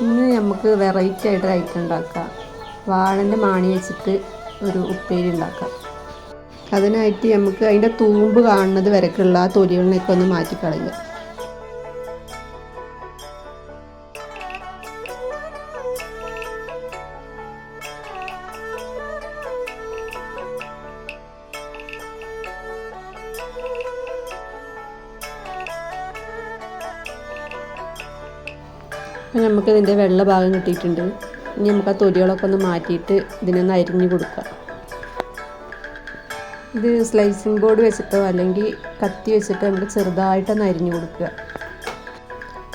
ഇന്ന് നമുക്ക് വെറൈറ്റി ആയിട്ട് ഐറ്റം ഉണ്ടാക്കാം. വാഴന്റെ മാണി വെച്ചിട്ട് ഒരു ഉപ്പേരി ഉണ്ടാക്കാം. അതിനായിട്ട് നമുക്ക് അതിന്റെ തൂമ്പ് കാണുന്നത് വരക്കുള്ള ആ തൊലികളിനൊക്കെ ഒന്ന് മാറ്റിക്കളയുക. അപ്പം നമുക്ക് ഇതിന്റെ വെള്ള ഭാഗം കിട്ടിയിട്ടുണ്ട്. ഇനി നമുക്ക് ആ തൊലികളൊക്കെ ഒന്ന് മാറ്റിയിട്ട് ഇതിനൊന്ന് അരിഞ്ഞു കൊടുക്കാം. ഇത് സ്ലൈസിങ് ബോർഡ് വെച്ചിട്ടോ അല്ലെങ്കിൽ കത്തി വെച്ചിട്ടോ നമുക്ക് ചെറുതായിട്ടൊന്ന് അരിഞ്ഞു കൊടുക്കുക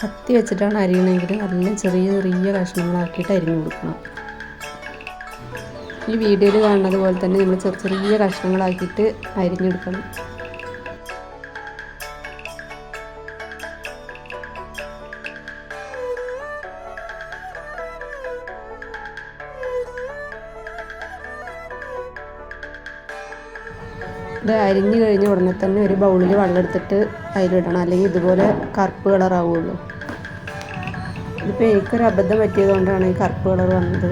കത്തി വെച്ചിട്ടാണ് അരിയണമെങ്കിൽ നല്ല ചെറിയ ചെറിയ കഷ്ണങ്ങളാക്കിയിട്ട് അരിഞ്ഞു കൊടുക്കണം. ഈ വീഡിയോയിൽ കാണുന്നത് പോലെ തന്നെ നമ്മൾ ചെറിയ ചെറിയ കഷ്ണങ്ങളാക്കിയിട്ട് അരിഞ്ഞെടുക്കണം. ഇത് അരിഞ്ഞു കഴിഞ്ഞ ഉടനെ തന്നെ ഒരു ബൗളിൽ വെള്ളം എടുത്തിട്ട് അതിലിടണം. അല്ലെങ്കിൽ ഇതുപോലെ കറുപ്പ് കളറാവുള്ളൂ ഇതിപ്പോൾ എനിക്കൊരു അബദ്ധം പറ്റിയത് കൊണ്ടാണ് ഈ കറുപ്പ് കളർ വന്നത്.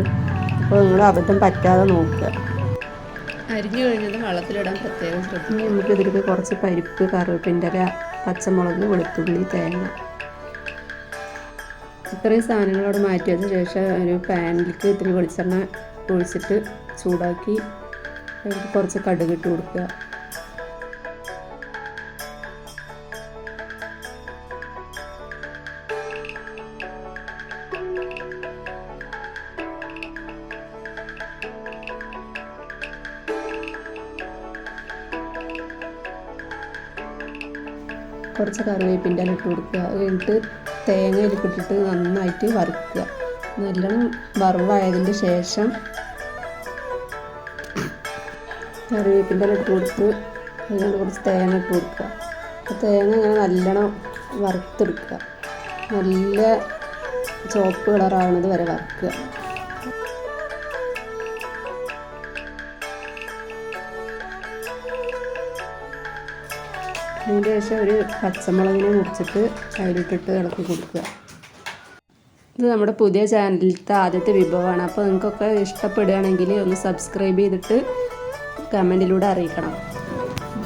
അപ്പോൾ നിങ്ങൾ അബദ്ധം പറ്റാതെ നോക്കുക. അരിഞ്ഞു കഴിഞ്ഞത് വെള്ളത്തിലിടാൻ പ്രത്യേകം ശ്രദ്ധിക്കും നമുക്ക് ഇതിലേക്ക് കുറച്ച് പരിപ്പ് കറിവേപ്പിന്റെ പച്ചമുളക് വെളുത്തുള്ളി തേങ്ങ. ഇത്രയും സാധനങ്ങളോട് മാറ്റിയതിന് മാറ്റി വെച്ച ശേഷം ഒരു പാനിലേക്ക് ഇത്തിരി വെളിച്ചെണ്ണ ഒഴിച്ചിട്ട് ചൂടാക്കി കുറച്ച് കടുക് ഇട്ട് കൊടുക്കുക. കുറച്ച് കറിവേപ്പിന്റെ ഇല ഇട്ട് കൊടുക്കുക. അത് കഴിഞ്ഞിട്ട് തേങ്ങ ഇട്ടിട്ട് നന്നായിട്ട് വറുക്കുക. നല്ലോണം വറവായതിന്റെ ശേഷം കറിവേപ്പിന്റെ ഇല ഇട്ട് കൊടുത്ത് അതിനോട് കുറച്ച് തേങ്ങ ഇട്ട് കൊടുക്കുക. ആ തേങ്ങ ഇങ്ങനെ നല്ലോണം വറുത്തെടുക്കുക. നല്ല ചുവപ്പ് കളറാവുന്നത് വരെ വറുക്കുക. അതിന്റെ ശേഷം ഒരു പച്ചമുളകിനെ മുറിച്ചിട്ട് അതിലിട്ടിട്ട് ഇളക്കി കൊടുക്കുക. ഇത് നമ്മുടെ പുതിയ ചാനലിലത്തെ ആദ്യത്തെ വിഭവമാണ്. അപ്പോൾ നിങ്ങൾക്കൊക്കെ ഇഷ്ടപ്പെടുകയാണെങ്കിൽ ഒന്ന് സബ്സ്ക്രൈബ് ചെയ്തിട്ട് കമന്റിലൂടെ അറിയിക്കണം.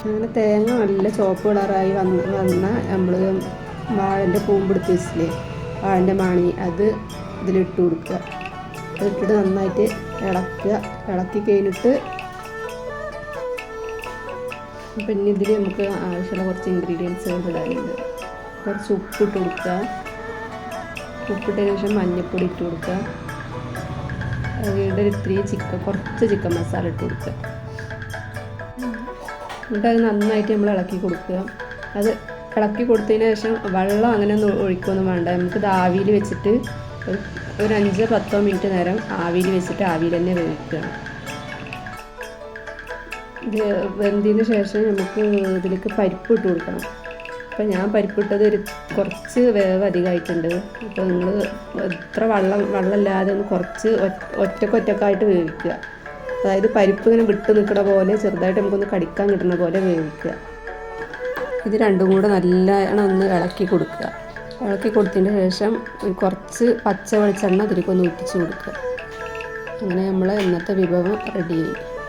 അങ്ങനെ തേങ്ങ നല്ല ചുവപ്പ് കളറായി വന്ന് വന്ന നമ്മൾ വാഴന്റെ പൂമ്പെടുത്ത് വെച്ചില്ലേ വാഴന്റെ മാണി അത് ഇതിലിട്ട് കൊടുക്കുക. അതിട്ടിട്ട് നന്നായിട്ട് ഇളക്കുക. ഇളക്കി കഴിഞ്ഞിട്ട് പിന്നെ ഇതിൽ നമുക്ക് ആവശ്യമുള്ള കുറച്ച് ഇൻഗ്രീഡിയൻസുകൾ ഇടാനുണ്ട്. കുറച്ച് ഉപ്പ് ഇട്ട് കൊടുക്കുക ഉപ്പിട്ടതിന് ശേഷം മഞ്ഞൾപ്പൊടി ഇട്ട് കൊടുക്കുക വീണ്ടും ഇത്തിരി ചിക്കൻ കുറച്ച് ചിക്കൻ മസാല ഇട്ട് കൊടുക്കുക എന്നിട്ട് അത് നന്നായിട്ട് നമ്മൾ ഇളക്കി കൊടുക്കുക. അത് ഇളക്കി കൊടുത്തതിന് ശേഷം വെള്ളം അങ്ങനെ ഒന്നും ഒഴിക്കൊന്നും വേണ്ട. നമുക്കിത് ആവിയിൽ വെച്ചിട്ട് ഒരു- ഒരു അഞ്ചോ പത്തോ മിനിറ്റ് നേരം ആവിയിൽ വെച്ചിട്ട് ആവിയിൽ തന്നെ വേവിക്കണം ഇത് ശേഷം നമുക്ക് ഇതിലേക്ക് പരിപ്പ് ഇട്ട് കൊടുക്കണം. അപ്പം ഞാൻ പരിപ്പിട്ടത് ഒരു കുറച്ച് വേവ് അധികമായിട്ടുണ്ട്. അപ്പോൾ നിങ്ങൾ എത്ര വെള്ളം വെള്ളമില്ലാതെ ഒന്ന് കുറച്ച് ഒറ്റ- ഒറ്റക്കൊറ്റക്കായിട്ട് വേവിക്കുക. അതായത് പരിപ്പ് ഇങ്ങനെ വിട്ട് നിൽക്കുന്ന പോലെ ചെറുതായിട്ട് നമുക്കൊന്ന് കടിക്കാൻ കിട്ടുന്ന പോലെ വേവിക്കുക. ഇത് രണ്ടും കൂടെ നല്ലവണ്ണം ഒന്ന് ഇളക്കി കൊടുക്കുക. ഇളക്കി കൊടുത്തതിന് ശേഷം കുറച്ച് പച്ച വെളിച്ചെണ്ണ അതിലേക്കൊന്ന് ഒട്ടിച്ച് കൊടുക്കുക. അങ്ങനെ നമ്മൾ ഇന്നത്തെ വിഭവം റെഡിയായി